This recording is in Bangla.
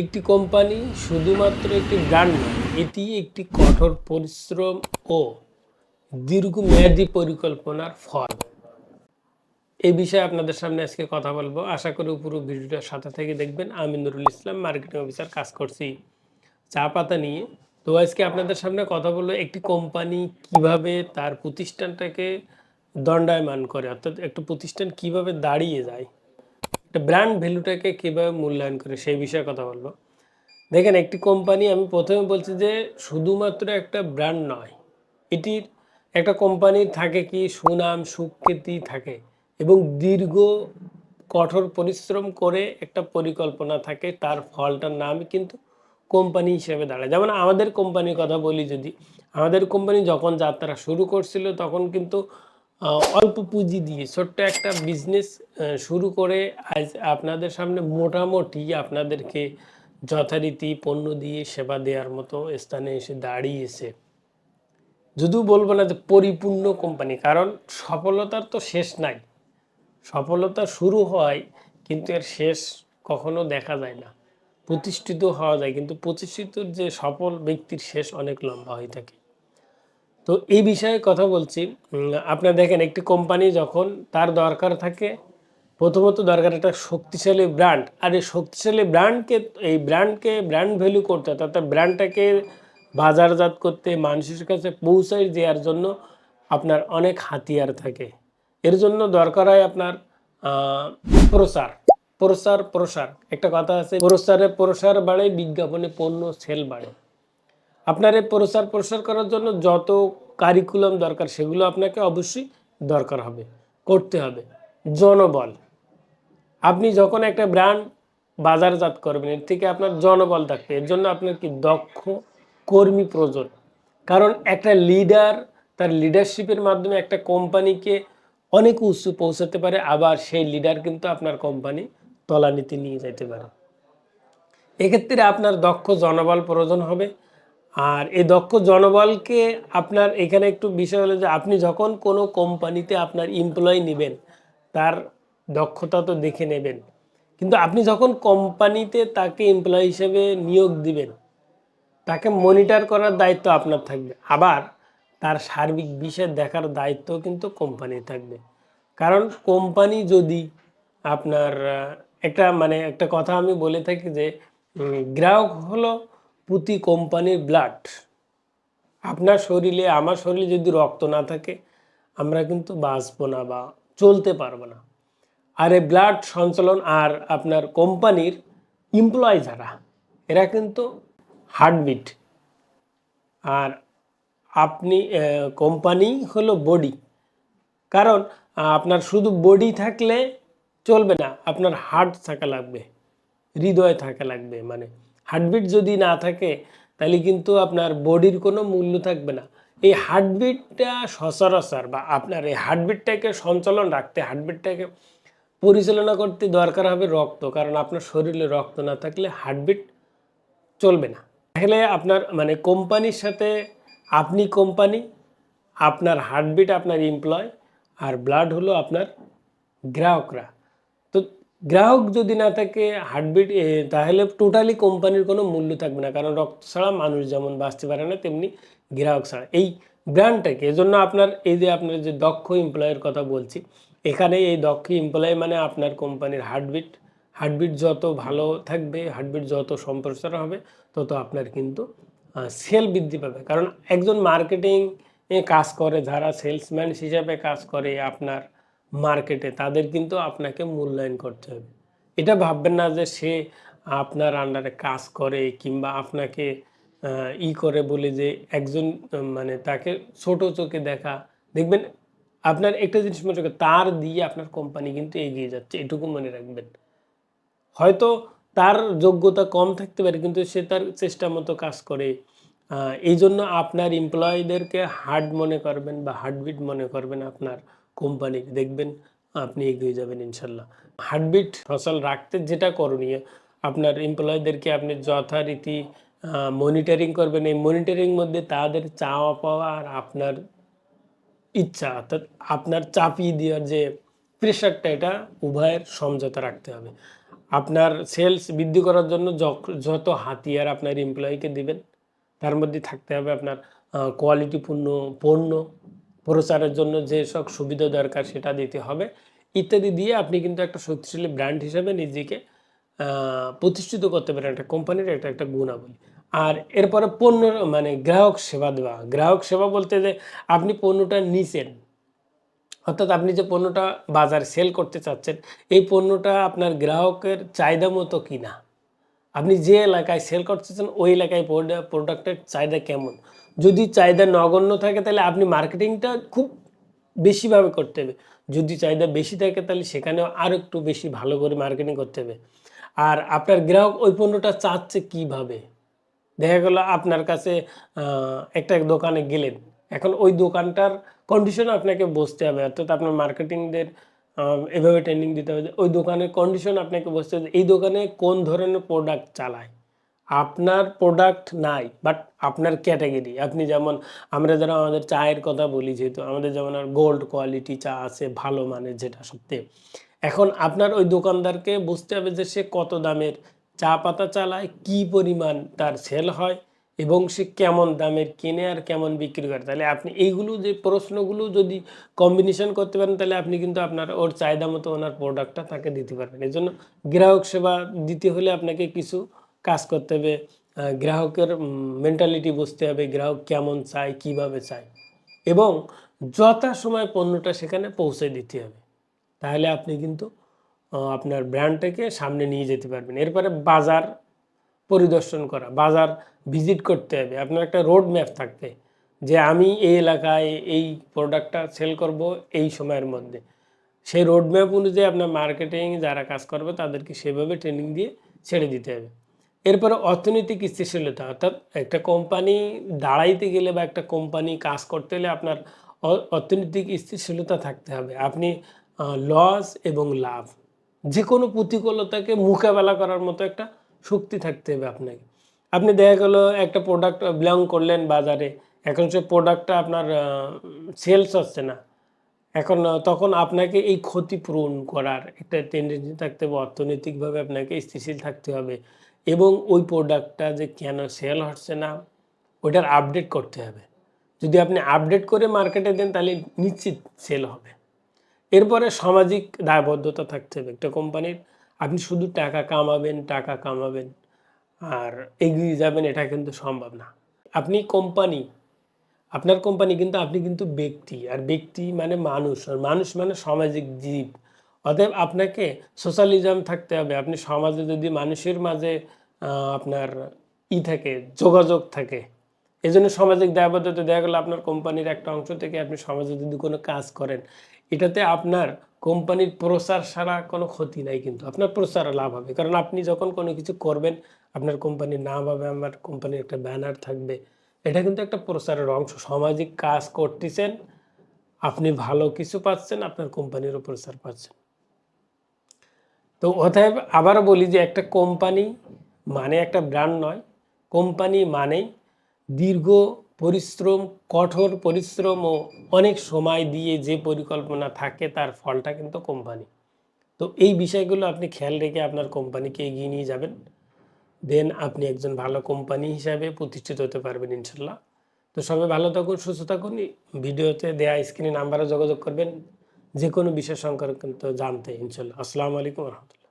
একটি কোম্পানি শুধুমাত্র একটি ব্র্যান্ড নয়, এটি একটি কঠোর পরিশ্রম ও দীর্ঘমেয়াদী পরিকল্পনার ফল। এই বিষয়ে আপনাদের সামনে আজকে কথা বলব। আশা করি পুরো ভিডিওটার সাথে থেকে দেখবেন। আমি নুরুল ইসলাম, মার্কেটিং অফিসার, কাজ করছি চা পাতা নিয়ে। তো আজকে আপনাদের সামনে কথা বলব, একটি কোম্পানি কীভাবে তার প্রতিষ্ঠানটাকে দণ্ডায়মান করে, অর্থাৎ একটা প্রতিষ্ঠান কীভাবে দাঁড়িয়ে যায়। একটা ব্র্যান্ড ভ্যালুটাকে কীভাবে মূল্যায়ন করে সেই বিষয়ে কথা বলব। দেখেন, একটি কোম্পানি আমি প্রথমে বলছি যে শুধুমাত্র একটা ব্র্যান্ড নয়, এটির একটা কোম্পানির থাকে কি, সুনাম সুখ্যাতি থাকে এবং দীর্ঘ, কঠোর পরিশ্রম করে একটা পরিকল্পনা থাকে, তার ফলটার নাম কিন্তু কোম্পানি হিসেবে দাঁড়ায়। যেমন আমাদের কোম্পানির কথা বলি যদি, আমাদের কোম্পানি যখন যাত্রা শুরু করছিল, তখন কিন্তু অল্প পুঁজি দিয়ে ছোট্ট একটা বিজনেস শুরু করে আজ আপনাদের সামনে মোটামুটি আপনাদেরকে যথারীতি পণ্য দিয়ে সেবা দেওয়ার মতো স্থানে এসে দাঁড়িয়েছে। যদিও বলব না যে পরিপূর্ণ কোম্পানি কারণ সফলতার তো শেষ নাই। সফলতা শুরু হয় কিন্তু এর শেষ কখনো দেখা যায় না। প্রতিষ্ঠিত হওয়া যায়, কিন্তু প্রতিষ্ঠিত যে সফল ব্যক্তির শেষ অনেক লম্বা হয়ে থাকে। তো এই বিষয়ে কথা বলছি। আপনারা দেখেন একটি কোম্পানি যখন তার দরকার থাকে প্রথমত দরকার একটা শক্তিশালী ব্র্যান্ড আর এই শক্তিশালী ব্র্যান্ডকে এই ব্র্যান্ডকে ব্র্যান্ড ভ্যালু করতে অর্থাৎ ব্র্যান্ডটাকে বাজারজাত করতে মানুষের কাছে পৌঁছায় দেওয়ার জন্য আপনার অনেক হাতিয়ার থাকে। এর জন্য দরকার হয় আপনার আহ, প্রচার প্রসার প্রসার। একটা কথা আছে প্রসারে প্রসার বাড়ে বিজ্ঞাপনে পণ্য সেল বাড়ে। আপনার এই প্রসার প্রসার করার জন্য যত কারিকুলাম দরকার, সেগুলো আপনাকে অবশ্যই দরকার হবে, করতে হবে। জনবল। আপনি যখন একটা ব্র্যান্ড বাজারজাত করবেন, এর থেকে আপনার জনবল থাকবে, এর জন্য আপনার কি দক্ষ কর্মী প্রয়োজন। কারণ একটা লিডার তার লিডারশিপের মাধ্যমে একটা কোম্পানিকে অনেক উঁচু পৌঁছাতে পারে, আবার সেই লিডার কিন্তু আপনার কোম্পানি তলানিতে নিয়ে যেতে পারে। এক্ষেত্রে আপনার দক্ষ জনবল প্রয়োজন হবে আর এই দক্ষ জনবলকে আপনার এখানে একটু বিষয় হলো যে আপনি যখন কোনো কোম্পানিতে আপনার এমপ্লয়ি নেবেন, তার দক্ষতা তো দেখে নেবেন। কিন্তু আপনি যখন কোম্পানিতে তাকে এমপ্লয়ি হিসেবে নিয়োগ দিবেন, তাকে মনিটর করার দায়িত্ব আপনার থাকবে। আবার তার সার্বিক বিষয় দেখার দায়িত্ব কিন্তু কোম্পানির থাকবে। কারণ কোম্পানি যদি আপনার একটা মানে একটা কথা আমি বলে থাকি যে গ্রাহক হলো প্রতি কোম্পানির ব্লাড আপনার শরীরে, আমার শরীরে যদি রক্ত না থাকে, আমরা কিন্তু বাঁচবো না বা চলতে পারব না। আর এই ব্লাড সঞ্চালন আর আপনার কোম্পানির এমপ্লয় যারা, এরা কিন্তু হার্টবিট আর আপনি কোম্পানি হলো বডি কারণ আপনার শুধু বডি থাকলে চলবে না, আপনার হার্ট থাকা লাগবে, হৃদয় থাকা লাগবে মানে হার্টবিট যদি না থাকে, তাহলে কিন্তু আপনার বডির কোনো মূল্য থাকবে না। এই হার্টবিটটা সচরাচর বা আপনার এই হার্টবিটটাকে সঞ্চালন রাখতে হার্টবিটটাকে পরিচালনা করতে দরকার হবে রক্ত, কারণ আপনার শরীরে রক্ত না থাকলে হার্টবিট চলবে না। তাহলে আপনার মানে কোম্পানির সাথে আপনি কোম্পানি, আপনার হার্টবিট আপনার এমপ্লয় আর ব্লাড হলো আপনার গ্রাহকরা। গ্রাহক যদি না থাকে হার্টবিট তাহলে টোটালি কোম্পানির কোনো মূল্য থাকবে না। কারণ রক্ত ছাড়া মানুষ যেমন বাঁচতে পারে না, তেমনি গ্রাহক ছাড়া। এই ব্র্যান্ডটাকে এজন্য আপনার এই যে আপনার যে দক্ষ এমপ্লয়ের কথা বলছি, এখানে এই দক্ষ এমপ্লয় মানে আপনার কোম্পানির হার্টবিট হার্টবিট যত ভালো থাকবে হার্টবিট যত সম্প্রসার হবে, তত আপনার কিন্তু সেল বৃদ্ধি পাবে। কারণ একজন মার্কেটিং কাজ করে, যারা সেলসম্যান হিসাবে কাজ করে, আপনার মার্কেটে তাদের কিন্তু আপনাকে মূল্যায়ন করতে হবে। এটা ভাববেন না যে সে আপনার আন্ডারে কাজ করে কিংবা আপনাকে ই করে বলে যে একজন মানে তাকে ছোট চোখে দেখা। দেখবেন আপনার একটা জিনিস মনে রাখবেন, তার দিয়ে আপনার কোম্পানি কিন্তু এগিয়ে যাচ্ছে এটুকু মনে রাখবেন। হয়তো তার যোগ্যতা কম থাকতে পারে কিন্তু সে তার চেষ্টা মতো কাজ করে। এই জন্য আপনার এমপ্লয়ীদেরকে হার্ড মনে করবেন বা হার্টবিট মনে করবেন আপনার। কোম্পানির দেখবেন আপনি এগিয়ে যাবেন ইনশাল্লাহ। হার্টবিট ফসল রাখতে যেটা করণীয়, আপনার এমপ্লয়ীদেরকে আপনি যথারীতি মনিটরিং করবেন। এই মনিটরিং মধ্যে তাদের চাওয়া পাওয়া আর আপনার ইচ্ছা, অর্থাৎ আপনার চাপিয়ে দেওয়ার যে প্রেশারটা এটা উভয়ের সমঝোতা রাখতে হবে। আপনার সেলস বৃদ্ধি করার জন্য যত হাতিয়ার আপনার এমপ্লয়িকে দিবেন, তার মধ্যে থাকতে হবে আপনার কোয়ালিটিপূর্ণ পণ্য প্রচারের জন্য যে সব সুবিধা দরকার সেটা দিতে হবে। ইত্যাদি দিয়ে আপনি কিন্তু একটা শক্তিশালী ব্র্যান্ড হিসেবে নিজেকে প্রতিষ্ঠিত করতে পারেন একটা কোম্পানির একটা একটা গুণাবলী। আর এরপরে পণ্য মানে গ্রাহক সেবা দেওয়া। গ্রাহক সেবা বলতে যে আপনি পণ্যটা নিছেন, অর্থাৎ আপনি যে পণ্যটা বাজার সেল করতে চাচ্ছেন, এই পণ্যটা আপনার গ্রাহকের চাহিদা মতো কিনা? আপনি যে এলাকায় সেল করতেছেন ওই এলাকায় প্রোডাক্টের চাহিদা কেমন? যদি চাহিদা নগণ্য থাকে তাহলে আপনি মার্কেটিংটা খুব বেশিভাবে করতে হবে। যদি চাহিদা বেশি থাকে তাহলে সেখানেও আর একটু বেশি ভালো করে মার্কেটিং করতে হবে। আর আপনার গ্রাহক ওই পণ্যটা চাচ্ছে কীভাবে? দেখা গেল আপনার কাছে একটা দোকানে গেলেন। এখন ওই দোকানটার কন্ডিশন আপনাকে বুঝতে হবে। অর্থাৎ আপনার মার্কেটিংদের এভাবে ট্রেনিং দিতে হবে ওই দোকানের কন্ডিশন আপনাকে বুঝতে হবে এই দোকানে কোন ধরনের প্রোডাক্ট চালায়। আপনার প্রোডাক্ট নাই বাট আপনার ক্যাটাগরি আপনি যেমন, আমরা যারা আমাদের চায়ের কথা বলি যেহেতু, আমাদের যেমন আর গোল্ড কোয়ালিটি চা আছে, ভালো মানের যেটা সত্যি। এখন আপনার ওই দোকানদারকে বুঝতে হবে যে সে কত দামের চা পাতা চালায়, কি পরিমাণ তার সেল হয়, এবং সে কেমন দামের কিনে আর কেমন বিক্রি করে। তাহলে আপনি এইগুলো যে প্রশ্নগুলো যদি কম্বিনেশন করতে পারেন, তাহলে আপনি কিন্তু আপনার ওর চাহিদা মতো ওনার প্রোডাক্টটা তাকে দিতে পারবেন। এই জন্য গ্রাহক সেবা দিতে হলে আপনাকে কিছু কাজ করতে হবে। গ্রাহকের মেন্টালিটি বুঝতে হবে গ্রাহক কেমন চায়, কীভাবে চায়। এবং যথাসময় পণ্যটা সেখানে পৌঁছে দিতে হবে। তাহলে আপনি কিন্তু আপনার ব্র্যান্ডটাকে সামনে নিয়ে যেতে পারবেন। এরপরে বাজার পরিদর্শন করা, বাজার ভিজিট করতে হবে। আপনার একটা রোড ম্যাপ থাকবে যে আমি এই এলাকায় এই প্রোডাক্টটা সেল করব এই সময়ের মধ্যে। সেই রোড ম্যাপ অনুযায়ী আপনার মার্কেটিং যারা কাজ করবে তাদেরকে সেভাবে ট্রেনিং দিয়ে ছেড়ে দিতে হবে। এরপরে অর্থনৈতিক স্থিতিশীলতা, অর্থাৎ একটা কোম্পানি দাঁড়াইতে গেলে বা একটা কোম্পানি কাজ করতে হলে আপনার অর্থনৈতিক স্থিতিশীলতা থাকতে হবে। আপনি লস এবং লাভ যে কোনো প্রতিকূলতাকে মোকাবেলা করার মতো একটা শক্তি থাকতে হবে আপনাকে। আপনি দেখা গেলো একটা প্রোডাক্ট বিলং করলেন বাজারে, এখন সে প্রোডাক্টটা আপনার সেলস হচ্ছে না। এখন তখন আপনাকে এই ক্ষতিপূরণ করার একটা টেন্ডেন্সি থাকতে হবে, অর্থনৈতিকভাবে আপনাকে স্থিতিশীল থাকতে হবে। এবং ওই প্রোডাক্টটা যে কেন সেল হচ্ছে না, ওইটার আপডেট করতে হবে। যদি আপনি আপডেট করে মার্কেটে দেন, তাহলে নিশ্চিত সেল হবে। এরপরে সামাজিক দায়বদ্ধতা থাকতে হবে একটা কোম্পানির আপনি শুধু টাকা কামাবেন টাকা কামাবেন, আর এগিয়ে যাবেন, এটা কিন্তু সম্ভব না। আপনি কোম্পানি আপনার কোম্পানি কিন্তু, আপনি কিন্তু ব্যক্তি, আর ব্যক্তি মানে মানুষ, আর মানুষ মানে সামাজিক জীব। অতএব আপনাকে সোশ্যালিজম থাকতে হবে। আপনি সমাজে যদি মানুষের মাঝে আপনার ই থাকে, যোগাযোগ থাকে এই জন্য সামাজিক দায়বদ্ধতা দেখা গেলো আপনার কোম্পানির একটা অংশ থেকে আপনি সমাজে যদি কোনো কাজ করেন, এটাতে আপনার কোম্পানির প্রচার ছাড়া কোনো ক্ষতি নাই কিন্তু। আপনার প্রচার লাভ হবে। কারণ আপনি যখন কোনো কিছু করবেন, আপনার কোম্পানির নাম হবে, আমার কোম্পানির একটা ব্যানার থাকবে। এটা কিন্তু একটা প্রচারের অংশ। সামাজিক কাজ করতেছেন, আপনি ভালো কিছু পাচ্ছেন, আপনার কোম্পানিরও প্রচার পাচ্ছেন। তো অতএব আবার বলি যে একটা কোম্পানি মানে একটা ব্র্যান্ড নয়। কোম্পানি মানেই দীর্ঘ পরিশ্রম, কঠোর পরিশ্রম ও অনেক সময় দিয়ে যে পরিকল্পনা থাকে তার ফলটা কিন্তু কোম্পানি তো এই বিষয়গুলো আপনি খেয়াল রেখে আপনার কোম্পানিকে এগিয়ে নিয়ে যাবেন। দেন আপনি একজন ভালো কোম্পানি হিসাবে প্রতিষ্ঠিত হতে পারবেন ইনশাল্লাহ। তো সবাই ভালো থাকুন, সুস্থ থাকুন। ভিডিওতে দেয়া স্ক্রিনে নাম্বারে যোগাযোগ করবেন। যে কোনো বিষয় সংক্রান্ত জানতে ইনশাল্লাহ। আসসালামু আলাইকুম রহমতুল্লাহ।